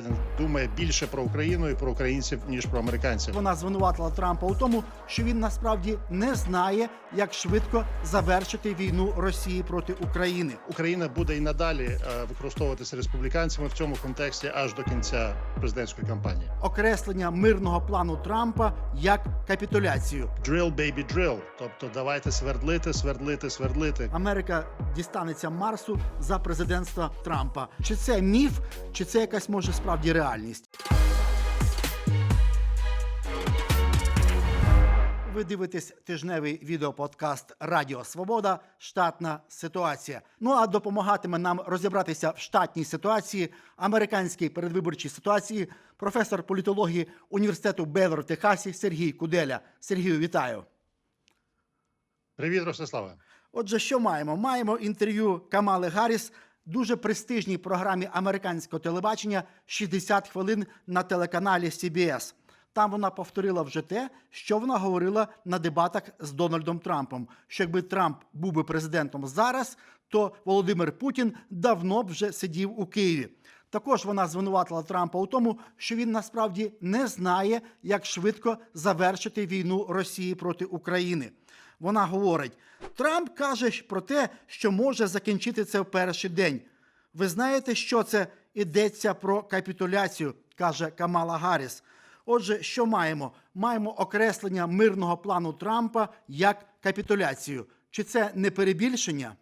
Байден думає більше про Україну і про українців ніж про американців. Вона звинуватила Трампа у тому, що він насправді не знає, як швидко завершити війну Росії проти України. Україна буде і надалі е, використовуватися республіканцями в цьому контексті аж до кінця президентської кампанії. Окреслення мирного плану Трампа як капітуляцію. Drill, baby, drill. Тобто давайте свердлити, свердлити, свердлити. Америка дістанеться Марсу за президентства Трампа. Чи це міф, чи це якась може справді реальність? Ви дивитесь тижневий відеоподкаст Радіо Свобода Штатна ситуація. Ну а допомагатиме нам розібратися в штатній ситуації, американській передвиборчій ситуації, професор політології університету Бейлор в Техасі Сергій Куделя. Сергію, вітаю. Привіт, Ростиславе. Отже, що маємо? Маємо інтерв'ю Камали Гарріс дуже престижній програмі американського телебачення «60 хвилин на телеканалі CBS. Там вона повторила вже те, що вона говорила на дебатах з Дональдом Трампом. Що якби Трамп був би президентом зараз, то Володимир Путін давно б вже сидів у Києві. Також вона звинуватила Трампа у тому, що він насправді не знає, як швидко завершити війну Росії проти України. Вона говорить: Трамп каже про те, що може закінчити це в перший день. Ви знаєте, що це йдеться про капітуляцію, каже Камала Гарріс. Отже, що маємо? Маємо окреслення мирного плану Трампа як капітуляцію. Чи це не перебільшення?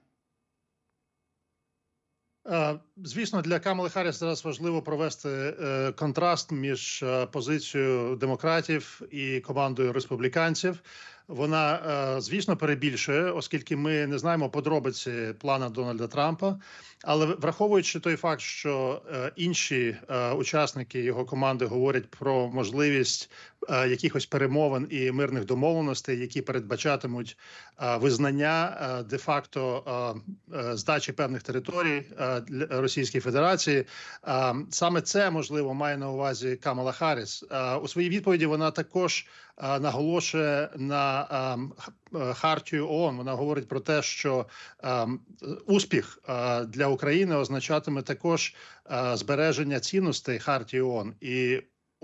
Е, Звісно, для Камали Харріс зараз важливо провести е, контраст між е, позицією демократів і командою республіканців. Вона, е, звісно, перебільшує, оскільки ми не знаємо подробиці плана Дональда Трампа. Але враховуючи той факт, що інші учасники його команди говорять про можливість якихось перемовин і мирних домовленостей, які передбачатимуть визнання е, де-факто е, е, здачі певних територій для Російської Федерації, е, саме це можливо має на увазі Камала Харріс. Е, у своїй відповіді вона також е, наголошує на е, х- е, хартію ООН. Вона говорить про те, що е, успіх для України означатиме також збереження цінностей хартії ООН. І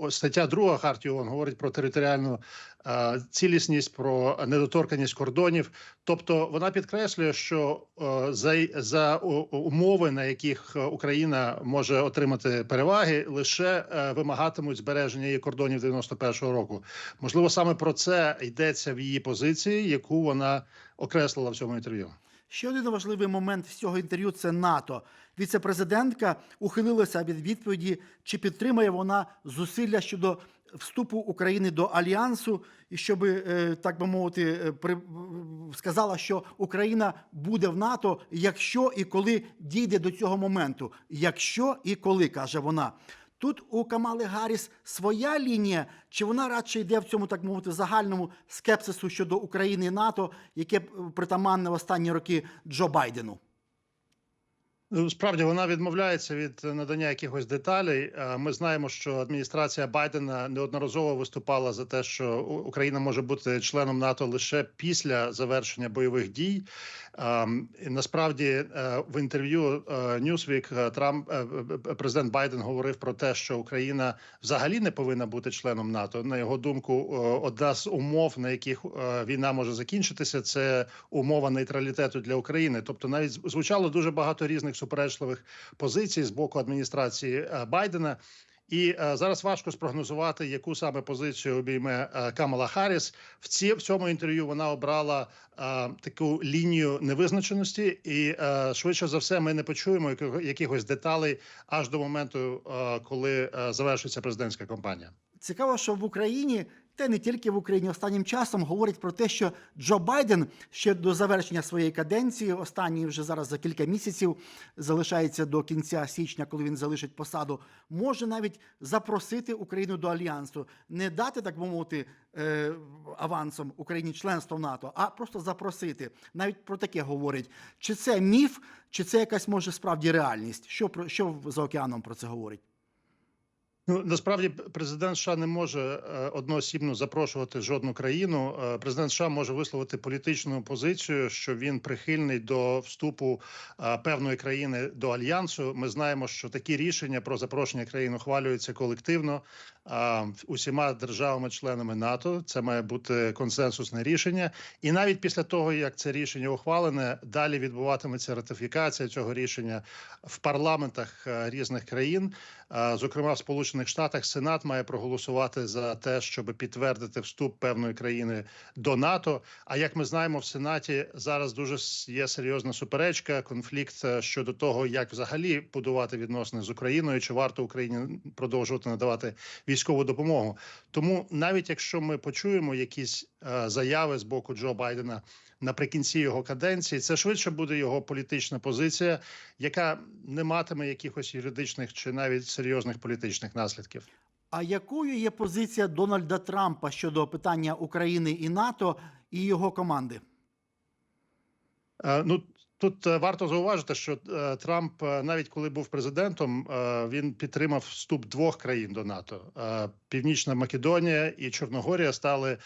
стаття 2 хартії ООН говорить про територіальну е, цілісність, про недоторканість кордонів. Тобто вона підкреслює, що е, за, за умови, на яких Україна може отримати переваги, лише е, вимагатимуть збереження її кордонів 91-го року. Можливо, саме про це йдеться в її позиції, яку вона окреслила в цьому інтерв'ю. Ще один важливий момент з цього інтерв'ю це НАТО. Віце-президентка ухилилася від відповіді, чи підтримає вона зусилля щодо вступу України до альянсу, і щоб, е, так би мовити, е, сказала, що Україна буде в НАТО, якщо і коли дійде до цього моменту. Якщо і коли каже вона. Тут у Камали Гарріс своя лінія, чи вона радше йде в цьому, так мовити, загальному скепсису щодо України і НАТО, яке е, притаманне в останні роки Джо Байдену? Ну, Справді вона відмовляється від надання якихось деталей. Е, Ми знаємо, що адміністрація Байдена неодноразово виступала за те, що Україна може бути членом НАТО лише після завершення бойових дій. Ем, насправді е, в інтерв'ю е, Newsweek Трамп президент Байден говорив про те, що Україна взагалі не повинна бути членом НАТО. На його думку, одна з умов, на яких війна може закінчитися, це умова нейтралітету для України. Тобто, навіть звучало дуже багато різних суперечливих позицій з боку адміністрації е, Байдена. І е, зараз важко спрогнозувати, яку саме позицію обійме е, Камала Харріс. В ці в цьому інтерв'ю вона обрала е, таку лінію невизначеності, і е, швидше за все, ми не почуємо якихось деталей аж до моменту, е, коли е, завершиться президентська кампанія. Цікаво, що в Україні, та не тільки в Україні, останнім часом говорять про те, що Джо Байден ще до завершення своєї каденції, останній вже зараз за кілька місяців залишається до кінця січня, коли він залишить посаду, може навіть запросити Україну до альянсу, не дати, так би мовити, е, авансом Україні членство в НАТО, а просто запросити. Навіть про таке говорять. Чи це міф, чи це якась може справді реальність? Що про що за океаном про це говорить? Ну насправді президент США не може е, одноосібно запрошувати жодну країну. Е, Президент США може висловити політичну позицію, що він прихильний до вступу е, певної країни до альянсу. Ми знаємо, що такі рішення про запрошення країн ухвалюються колективно усіма державами-членами НАТО. Це має бути консенсусне рішення. І навіть після того, як це рішення ухвалене, далі відбуватиметься ратифікація цього рішення в парламентах е, різних країн. Зокрема, в Сполучених Штатах Сенат має проголосувати за те, щоб підтвердити вступ певної країни до НАТО. А як ми знаємо, в Сенаті зараз дуже є серйозна суперечка, конфлікт е, щодо того, як взагалі будувати відносини з Україною, чи варто Україні продовжувати надавати військову допомогу. Тому навіть якщо ми почуємо якісь е, заяви з боку Джо Байдена наприкінці його каденції, це швидше буде його політична позиція, яка не матиме якихось юридичних чи навіть серйозних політичних наслідків. А якою є позиція Дональда Трампа щодо питання України і НАТО і його команди? Е, Ну тут е, варто зауважити, що е, Трамп, е, навіть коли був президентом, він підтримав вступ двох країн до НАТО. Північна Македонія і Чорногорія стали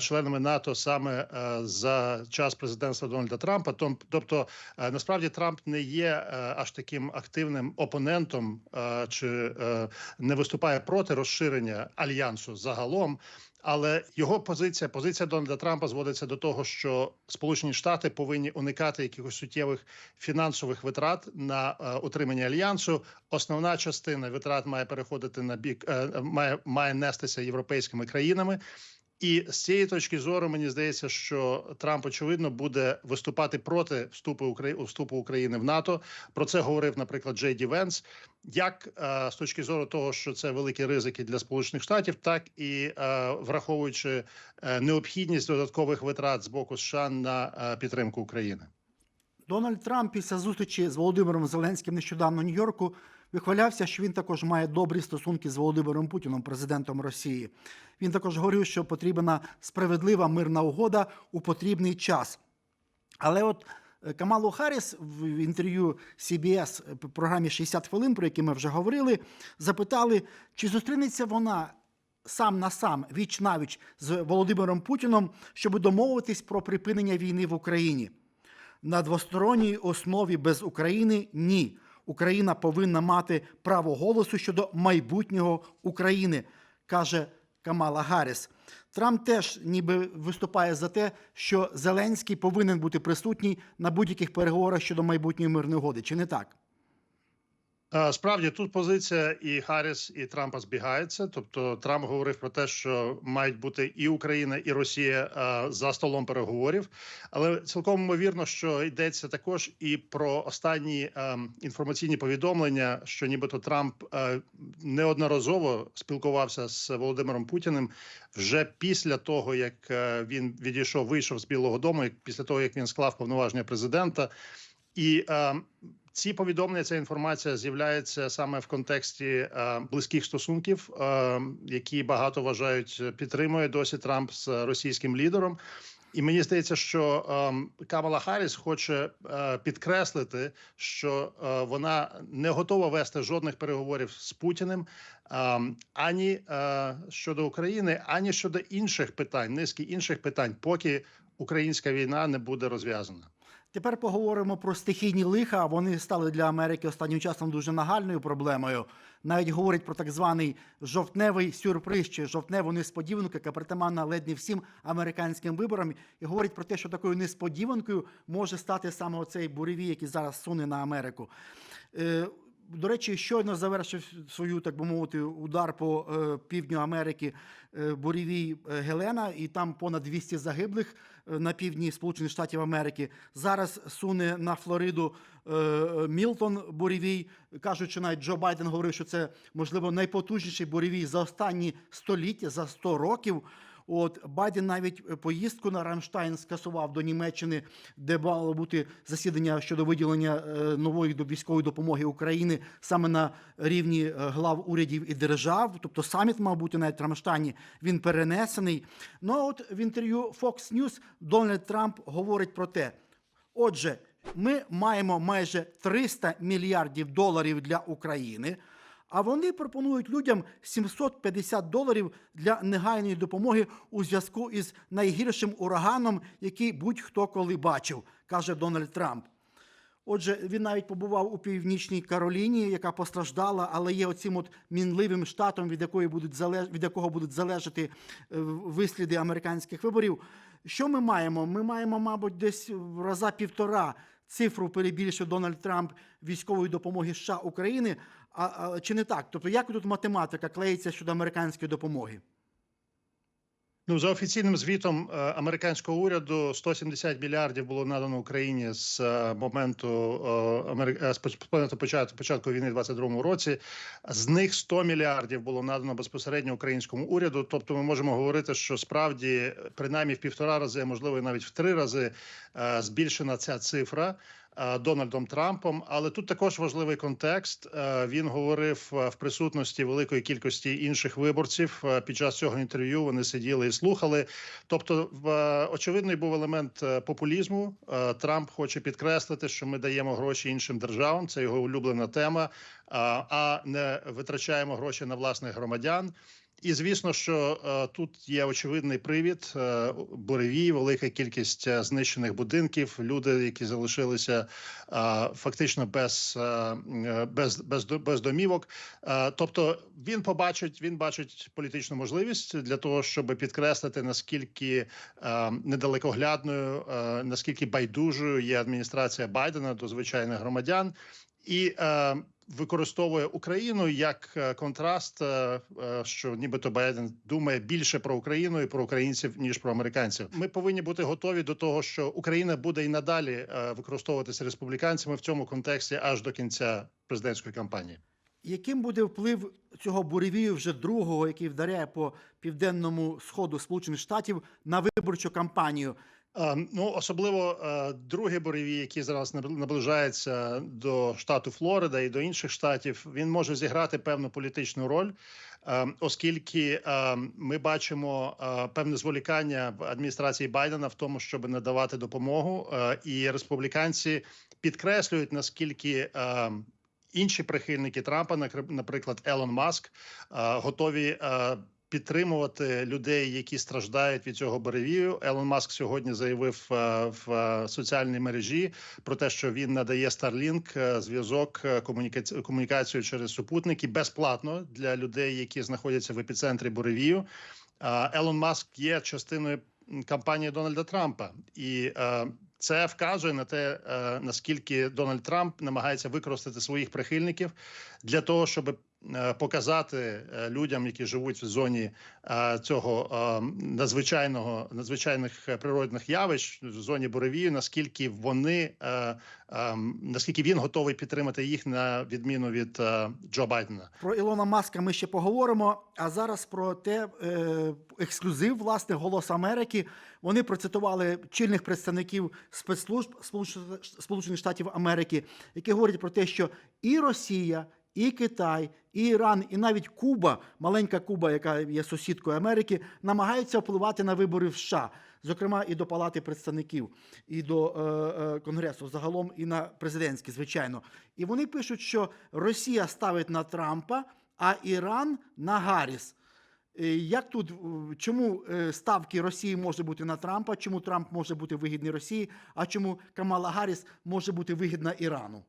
членами НАТО саме за час президентства Дональда Трампа. Тобто, насправді Трамп не є аж таким активним опонентом чи не виступає проти розширення альянсу загалом. Але його позиція, позиція Дональда Трампа зводиться до того, що Сполучені Штати повинні уникати якихось суттєвих фінансових витрат на е, утримання альянсу. Основна частина витрат має переходити на бік, е, має, має нестися європейськими країнами. І з цієї точки зору мені здається, що Трамп очевидно буде виступати проти вступу України вступу України в НАТО. Про це говорив, наприклад, Джей Ді Венс. Як е, з точки зору того, що це великі ризики для Сполучених Штатів, так і е, враховуючи е, необхідність додаткових витрат з боку США на підтримку України. Дональд Трамп після зустрічі з Володимиром Зеленським нещодавно в Нью-Йорку вихвалявся, що він також має добрі стосунки з Володимиром Путіном, президентом Росії. Він також говорив, що потрібна справедлива мирна угода у потрібний час. Але от е, Камалу Харріс в інтерв'ю CBS в програмі «60 хвилин, про які ми вже говорили, запитали, чи зустрінеться вона сам на сам, віч навіч з Володимиром Путіном, щоб домовитись про припинення війни в Україні. На двосторонній основі без України ні. Україна повинна мати право голосу щодо майбутнього України, каже Камала Гарріс. Трамп теж ніби виступає за те, що Зеленський повинен бути присутній на будь-яких переговорах щодо майбутньої мирної угоди. Чи не так? Е, Справді тут позиція і Харріс, і Трампа збігаються. Тобто Трамп говорив про те, що мають бути і Україна, і Росія е, за столом переговорів. Але цілком ймовірно, що йдеться також і про останні е, інформаційні повідомлення, що нібито Трамп неодноразово спілкувався з Володимиром Путіним вже після того, як він відійшов, вийшов з Білого Дому, після того як він склав повноваження президента. І е, ці повідомлення, ця інформація з'являється саме в контексті е, близьких стосунків, е, які багато вважають підтримує досі Трамп з російським лідером. І мені здається, що е, Камала Харріс хоче е, підкреслити, що е, вона не готова вести жодних переговорів з Путіним е, ані е, щодо України, ані щодо інших питань, низки інших питань, поки українська війна не буде розв'язана. Тепер поговоримо про стихійні лиха. Вони стали для Америки останнім часом дуже нагальною проблемою. Навіть говорять про так званий жовтневий сюрприз чи жовтневу несподіванку, яка притаманна ледь не всім американським виборам, і говорять про те, що такою несподіванкою може стати саме оцей буревій, який зараз суне на Америку. До речі, щойно завершив свою, так би мовити, удар по е, півдню Америки е, буревій е, Гелена, і там понад 200 загиблих на півдні Сполучених Штатів Америки. Зараз суне на Флориду Мілтон буревій. Кажуть, що навіть Джо Байден говорив, що це можливо найпотужніший буревій за останні століття, за 100 років. От Байден навіть е, поїздку на Рамштайн скасував до Німеччини, де мало бути засідання щодо виділення е, нової військової допомоги України саме на рівні е, глав урядів і держав. Тобто саміт мав бути навіть в Рамштайні. Він перенесений. Ну а от в інтерв'ю Fox News Дональд Трамп говорить про те. Отже, ми маємо майже 300 мільярдів доларів для України. А вони пропонують людям 750 доларів для негайної допомоги у зв'язку із найгіршим ураганом, який будь-хто коли бачив, каже Дональд Трамп. Отже, він навіть побував у північній Кароліні, яка постраждала, але є оцим от мінливим штатом, від якої будуть залеж... від якого будуть залежати е, висліди американських виборів. Що ми маємо? Ми маємо, мабуть, десь раза півтора цифру перебільшив Дональд Трамп військової допомоги США України. А, а чи не так? Тобто, як тут математика клеїться щодо американської допомоги? Ну, за офіційним звітом е, американського уряду 170 мільярдів було надано Україні з е, моменту е, початку початку війни в 22-му році. З них 100 мільярдів було надано безпосередньо українському уряду. Тобто, ми можемо говорити, що справді принаймні в півтора рази, можливо, навіть в три рази збільшена ця цифра. Е, Дональдом Трампом, але тут також важливий контекст. Е, Він говорив е, в присутності великої кількості інших виборців. Під час цього інтерв'ю вони сиділи і слухали. Тобто, очевидний був елемент популізму. Трамп хоче підкреслити, що ми даємо гроші іншим державам. Це його улюблена тема, а не витрачаємо гроші на власних громадян. І звісно, що е, тут є очевидний привід е, буревій, велика кількість е, знищених будинків, люди, які залишилися е, фактично без, е, е, без, без, без домівок. Е, тобто він побачить, він бачить політичну можливість для того, щоб підкреслити наскільки е, недалекоглядною, е, наскільки байдужою є адміністрація Байдена до звичайних громадян. І е, використовує Україну як е, контраст, е, е, що нібито Байден думає більше про Україну і про українців ніж про американців. Ми повинні бути готові до того, що Україна буде і надалі е, використовуватися республіканцями в цьому контексті аж до кінця президентської кампанії. Яким буде вплив цього буревію вже другого, який вдаряє по південному сходу Сполучених Штатів на виборчу кампанію? Е, Ну, особливо е, другий буревій, який зараз набл- наближається до штату Флорида і до інших штатів, він може зіграти певну політичну роль, е, оскільки е, ми бачимо е, певне зволікання в адміністрації Байдена в тому, щоб надавати допомогу, е, і республіканці підкреслюють наскільки. Інші прихильники Трампа, наприклад, Елон Маск, готові підтримувати людей, які страждають від цього буревію. Елон Маск сьогодні заявив е, в е, соціальній мережі про те, що він надає Starlink е, зв'язок комунікацію через супутники безплатно для людей, які знаходяться в епіцентрі буревію. Елон Маск є частиною кампанії Дональда Трампа, і це вказує на те, наскільки Дональд Трамп намагається використати своїх прихильників для того, щоб показати е, людям, які живуть в зоні е, цього е, надзвичайного надзвичайних е, природних явищ в зоні буревію, наскільки вони е, е, наскільки він готовий підтримати їх на відміну від е, Джо Байдена. Про Ілона Маска ми ще поговоримо. А зараз про те е, ексклюзив, власне, Голос Америки. Вони процитували чільних представників спецслужб Сполучених Штатів Америки, які говорять про те, що і Росія, і Китай, і Іран, і навіть Куба, маленька Куба, яка є сусідкою Америки, намагаються впливати на вибори в США, зокрема і до Палати представників, і до е, е, Конгресу, загалом і на президентські, звичайно. І вони пишуть, що Росія ставить на Трампа, а Іран на Гарріс. Як тут е, чому е, ставки Росії може бути на Трампа? Чому Трамп може бути вигідний Росії? А чому Камала Гарріс може бути вигідна Ірану?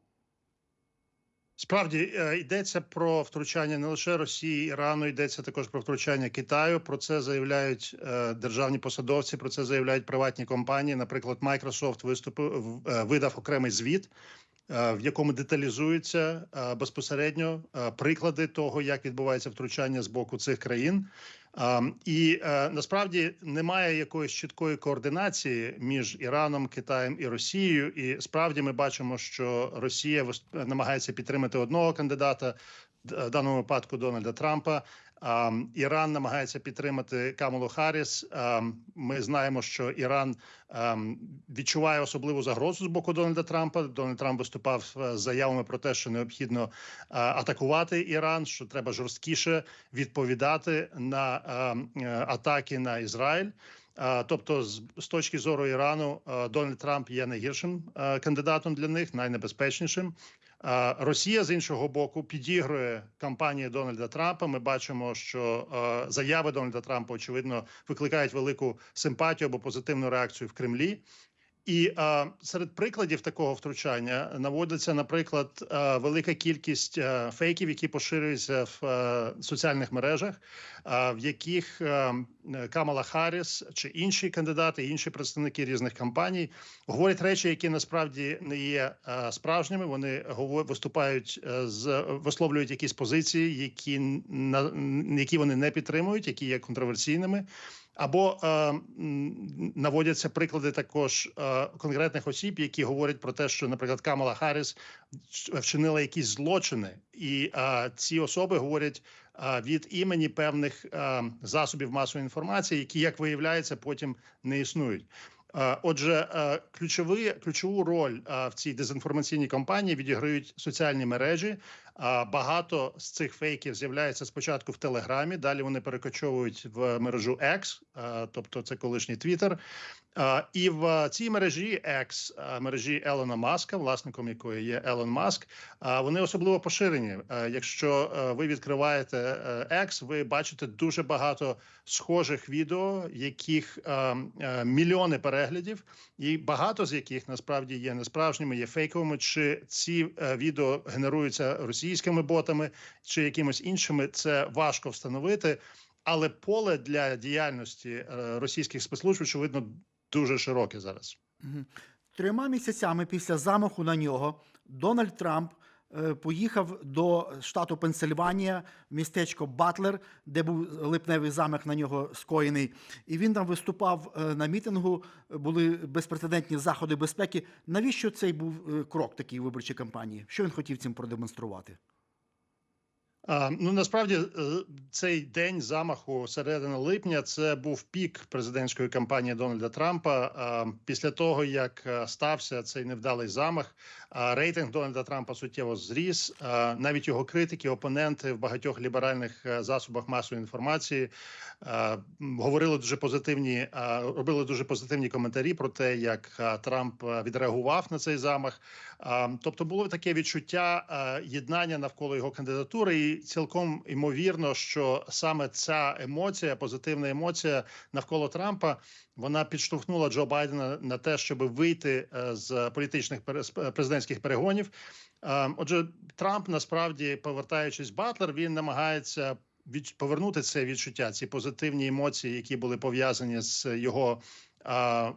Справді е, йдеться про втручання не лише Росії, Ірану, йдеться також про втручання Китаю. Про це заявляють е, державні посадовці. Про це заявляють приватні компанії. Наприклад, Microsoft виступив е, видав окремий звіт, в якому деталізуються безпосередньо приклади того, як відбувається втручання з боку цих країн. А, І е, насправді немає якоїсь чіткої координації між Іраном, Китаєм і Росією. І справді ми бачимо, що Росія намагається підтримати одного кандидата, в даному випадку Дональда Трампа. А, Іран намагається підтримати Камалу Харріс. А, Ми знаємо, що Іран а, відчуває особливу загрозу з боку Дональда Трампа. Дональд Трамп виступав е, з заявами про те, що необхідно а, атакувати Іран, що треба жорсткіше відповідати на е, е, атаки на Ізраїль. Е, Тобто, з, точки зору Ірану, е, Дональд Трамп є найгіршим е, кандидатом для них, найнебезпечнішим. Росія з іншого боку підігрує кампанії Дональда Трампа. Ми бачимо, що заяви Дональда Трампа очевидно викликають велику симпатію або позитивну реакцію в Кремлі. І е, серед прикладів такого втручання наводиться, наприклад, е, велика кількість е, фейків, які поширюються в е, соціальних мережах, е, в яких е, Камала Харріс чи інші кандидати, інші представники різних кампаній говорять речі, які насправді не є е, справжніми. Вони гово- виступають е, з висловлюють якісь позиції, які на які вони не підтримують, які є контроверсійними. Або е, наводяться приклади також е, конкретних осіб, які говорять про те, що, наприклад, Камала Харріс вчинила якісь злочини, і е, ці особи говорять е, від імені певних е, засобів масової інформації, які, як виявляється, потім не існують. Е, Отже, е, ключові ключову роль е, в цій дезінформаційній кампанії відіграють соціальні мережі. Багато з цих фейків з'являється спочатку в Телеграмі, далі вони перекочовують в мережу X, тобто це колишній Twitter. І в цій мережі X, мережі Елона Маска, власником якої є Елон Маск, вони особливо поширені. Е, Якщо е, ви відкриваєте е, X, ви бачите дуже багато схожих відео, яких мільйони переглядів, і багато з яких насправді є несправжніми, є фейковими. Чи ці відео генеруються російськими ботами чи якимось іншими, це важко встановити. Але поле для діяльності російських спецслужб, очевидно, дуже широке зараз. Трьома місяцями після замаху на нього Дональд Трамп е, поїхав до штату Пенсильванія, містечко Батлер, де був липневий замах на нього скоєний. І він там виступав е, на мітингу. Були безпрецедентні заходи безпеки. Навіщо цей був е, крок такій виборчій кампанії? Що він хотів цим продемонструвати? Ну насправді е, цей день замаху середини липня це був пік президентської кампанії Дональда Трампа. Після того як е, стався цей невдалий замах, рейтинг Дональда Трампа суттєво зріс. Навіть його критики, опоненти в багатьох ліберальних е, засобах масової інформації говорили дуже позитивні, робили дуже позитивні коментарі про те, як Трамп відреагував на цей замах. Тобто було таке відчуття єднання навколо його кандидатури, і цілком ймовірно, що саме ця емоція, позитивна емоція навколо Трампа, вона підштовхнула Джо Байдена на те, щоб вийти е, з політичних пере- президентських перегонів. Е, Отже, Трамп насправді, повертаючись в Батлер, він намагається від повернути це відчуття, ці позитивні емоції, які були пов'язані з його. а, е,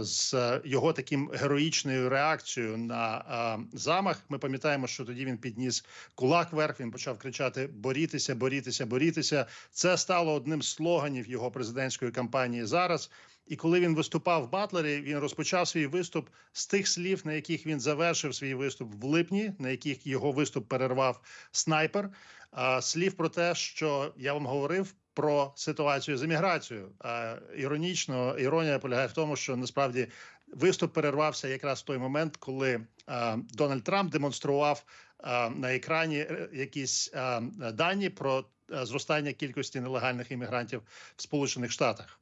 З його таким героїчною реакцією на а, замах, ми пам'ятаємо, що тоді він підніс кулак вверх. Він почав кричати: борітеся, борітеся, борітеся. Це стало одним з слоганів його президентської кампанії зараз. І коли він виступав в Батлері, він розпочав свій виступ з тих слів, на яких він завершив свій виступ в липні, на яких його виступ перервав снайпер. А, слів про те, що я вам говорив про ситуацію з еміграцією. А, іронічно, іронія полягає в тому, що насправді виступ перервався якраз в той момент, коли а, Дональд Трамп демонстрував а, на екрані е, якісь а, дані про зростання кількості нелегальних іммігрантів в Сполучених Штатах.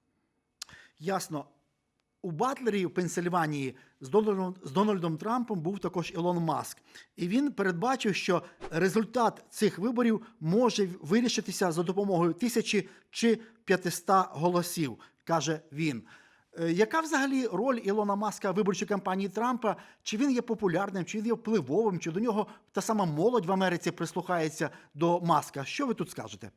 Ясно. У Батлері в Пенсильванії з Дональдом, з Дональдом Трампом був також Ілон Маск. І він передбачив, що результат цих виборів може вирішитися за допомогою тисячі чи 500 голосів, каже він. Е, Яка взагалі роль Ілона Маска в виборчій кампанії Трампа? Чи він є популярним, чи він є впливовим, чи до нього та сама молодь в Америці прислухається до Маска? Що ви тут скажете?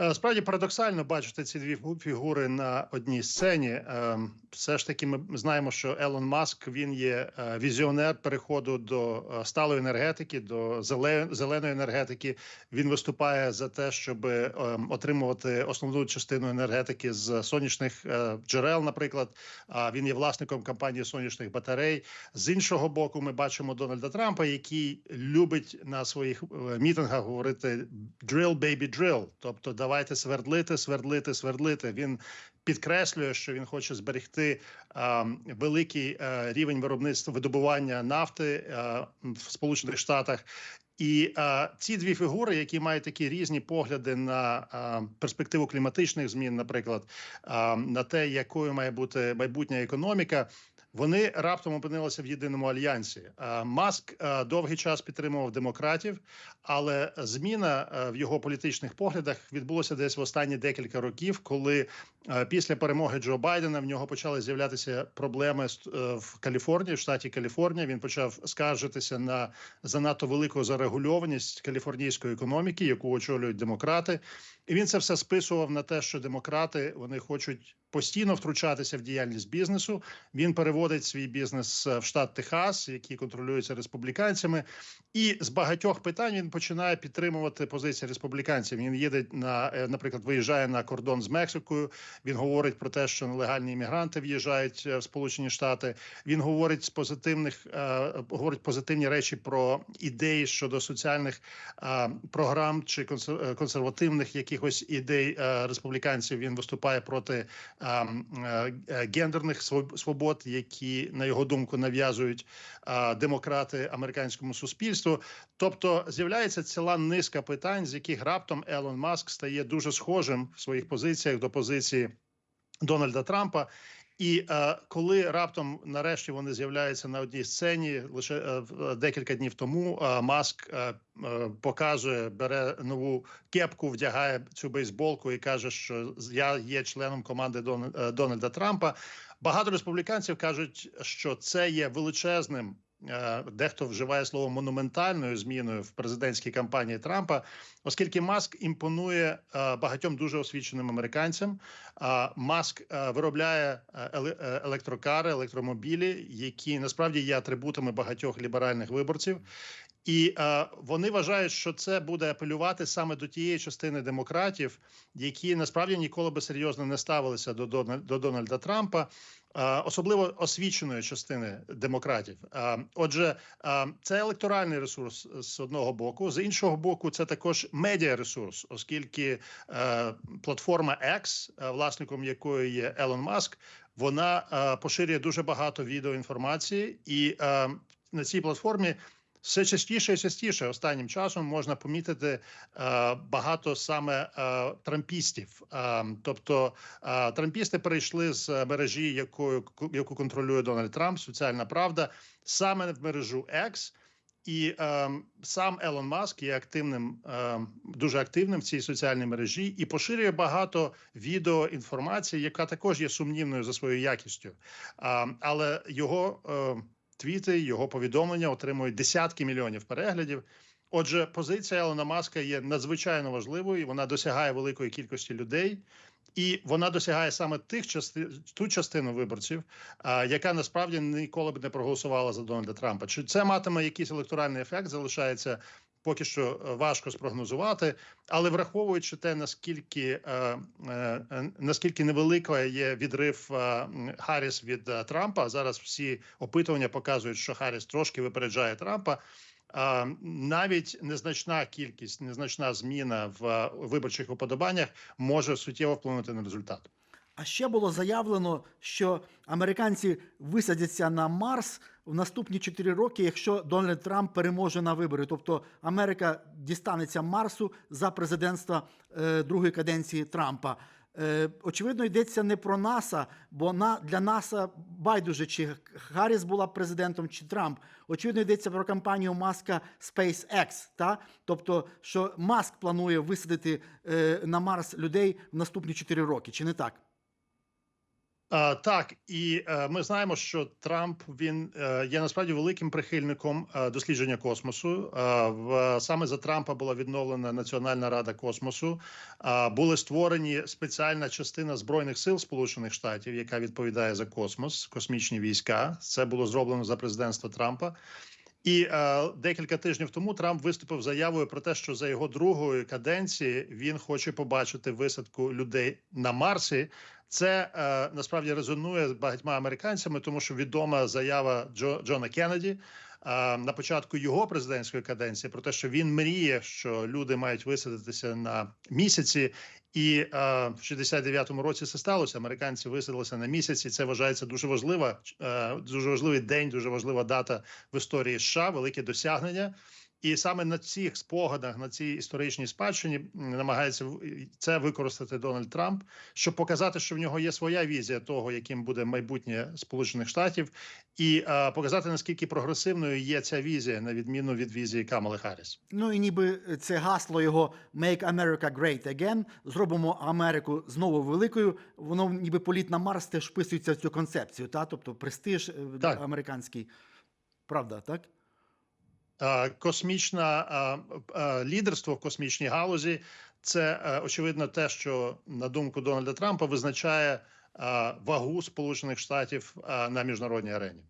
Е, Справді парадоксально бачити ці дві фігури на одній сцені. Ем, Все ж таки, ми знаємо, що Елон Маск він є е, візіонер переходу до е, сталої енергетики, до зеленої енергетики. Він виступає за те, щоб отримувати основну частину енергетики з сонячних е, джерел. Наприклад, А він є власником компанії сонячних батарей. З іншого боку, ми бачимо Дональда Трампа, який любить на своїх е, мітингах говорити «drill, baby, drill», тобто давайте свердлити, свердлити, свердлити. Він підкреслює, що він хоче зберегти е, великий е, рівень виробництва видобування нафти е, в Сполучених Штатах. І е, ці дві фігури, які мають такі різні погляди на е, перспективу кліматичних змін, наприклад, е, на те, якою має бути майбутня економіка. Вони раптом опинилися в єдиному альянсі. Е, Маск е, довгий час підтримував демократів, але зміна е, в його політичних поглядах відбулася десь в останні декілька років, коли після перемоги Джо Байдена в нього почали з'являтися проблеми е, в Каліфорнії, в штаті Каліфорнія. Він почав скаржитися на занадто велику зарегульованість каліфорнійської економіки, яку очолюють демократи. І він це все списував на те, що демократи вони хочуть постійно втручатися в діяльність бізнесу. Він переводить свій бізнес е, в штат Техас, який контролюється республіканцями, і з багатьох питань він починає підтримувати позиції республіканців. Він їде на, е, наприклад, виїжджає на кордон з Мексикою. Він говорить про те, що нелегальні іммігранти в'їжджають е, в Сполучені Штати. Він говорить з позитивних е, говорить позитивні речі про ідеї щодо соціальних е, програм чи консер- консервативних якихось ідей республіканців. Він виступає проти гендерних своб- свобод, які на його думку нав'язують демократи американському суспільству. Тобто з'являється ціла низка питань, з яких раптом Елон Маск стає дуже схожим в своїх позиціях до позиції Дональда Трампа. І е, коли раптом нарешті вони з'являються на одній сцені, лише е, в- декілька днів тому е, Маск е, е, показує, бере нову кепку, вдягає цю бейсболку і каже, що я є членом команди Дон, е, Дональда Трампа. Багато республіканців кажуть, що це є величезним. Е, Дехто вживає слово монументальною зміною в президентській кампанії Трампа, оскільки Маск імпонує е, багатьом дуже освіченим американцям. А Маск е, виробляє е, еле- е, електрокари, електромобілі, які насправді є атрибутами багатьох ліберальних виборців. І е, вони вважають, що це буде апелювати саме до тієї частини демократів, які насправді ніколи би серйозно не ставилися до, до Дональда Трампа, е, особливо освіченої частини демократів. Е, отже, е, це електоральний ресурс з одного боку, з іншого боку, це також медіаресурс, оскільки е, платформа X, е, власником якої є Елон Маск, вона е, поширює дуже багато відеоінформації, і е, на цій платформі все частіше і частіше останнім часом можна помітити е, багато саме е, трампістів. Е, тобто е, трампісти перейшли з мережі, якою яку контролює Дональд Трамп, соціальна правда, саме в мережу X. І е, сам Елон Маск є активним, е, дуже активним в цій соціальній мережі і поширює багато відео інформації, яка також є сумнівною за своєю якістю. А, але його е, твіти, його повідомлення отримують десятки мільйонів переглядів. Отже, позиція Елона Маска є надзвичайно важливою. Вона досягає великої кількості людей, і вона досягає саме тих части, ту частину виборців, яка насправді ніколи б не проголосувала за Дональда Трампа. Чи це матиме якийсь електоральний ефект? Залишається поки що е, важко спрогнозувати, але враховуючи те, наскільки е, е, наскільки невелика є відрив Харріс від Трампа. Зараз всі опитування показують, що Харріс трошки випереджає Трампа. Навіть незначна кількість, незначна зміна в виборчих уподобаннях може суттєво вплинути на результат. А ще було заявлено, що американці висадяться на Марс в наступні 4 роки, якщо Дональд Трамп переможе на вибори. Тобто Америка дістанеться Марсу за президентства е, другої каденції Трампа. Е, очевидно, йдеться не про НАСА, бо на для НАСА байдуже, чи Харріс була президентом, чи Трамп. Очевидно, йдеться про кампанію Маска SpaceX, та тобто, що Маск планує висадити е, на Марс людей в наступні 4 роки, чи не так? Так, і е, ми знаємо, що Трамп він е, є насправді великим прихильником е, дослідження космосу. В саме за Трампа була відновлена Національна рада космосу. Були створені спеціальна частина збройних сил Сполучених Штатів, яка відповідає за космос, космічні війська. Це було зроблено за президентства Трампа. І е, декілька тижнів тому Трамп виступив заявою про те, що за його другої каденції він хоче побачити висадку людей на Марсі. Це е, насправді резонує з багатьма американцями, тому що відома заява Джо Джона Кеннеді на початку його президентської каденції про те, що він мріє, що люди мають висадитися на місяці. І е, в 69-му році це сталося. Американці висадилися на місяці. Це вважається дуже важлива, е, дуже важливий день, дуже важлива дата в історії США, велике досягнення. І саме на цих спогадах, на цій історичній спадщині намагається це використати Дональд Трамп, щоб показати, що в нього є своя візія того, яким буде майбутнє Сполучених Штатів, і е, показати наскільки прогресивною є ця візія, на відміну від візії Камали Харріс. Ну і ніби це гасло його Make America Great Again. Зробимо Америку знову великою. Воно ніби політ на Марс теж вписується в цю концепцію, та? тобто престиж е, Так. американський. Правда, так? Е, Космічна е, е, лідерство в космічній галузі це очевидно те, що на думку Дональда Трампа визначає вагу Сполучених Штатів на міжнародній арені.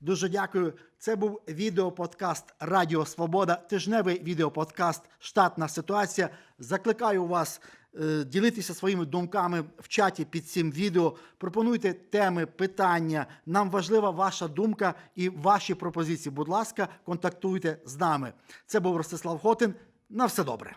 Дуже дякую. Це був відеоподкаст Радіо Свобода, тижневий відеоподкаст Штатна ситуація. Закликаю вас ділитися своїми думками в чаті під цим відео. Пропонуйте теми, питання. Нам важлива ваша думка і ваші пропозиції. Будь ласка, контактуйте з нами. Це був Ростислав Хотин. На все добре.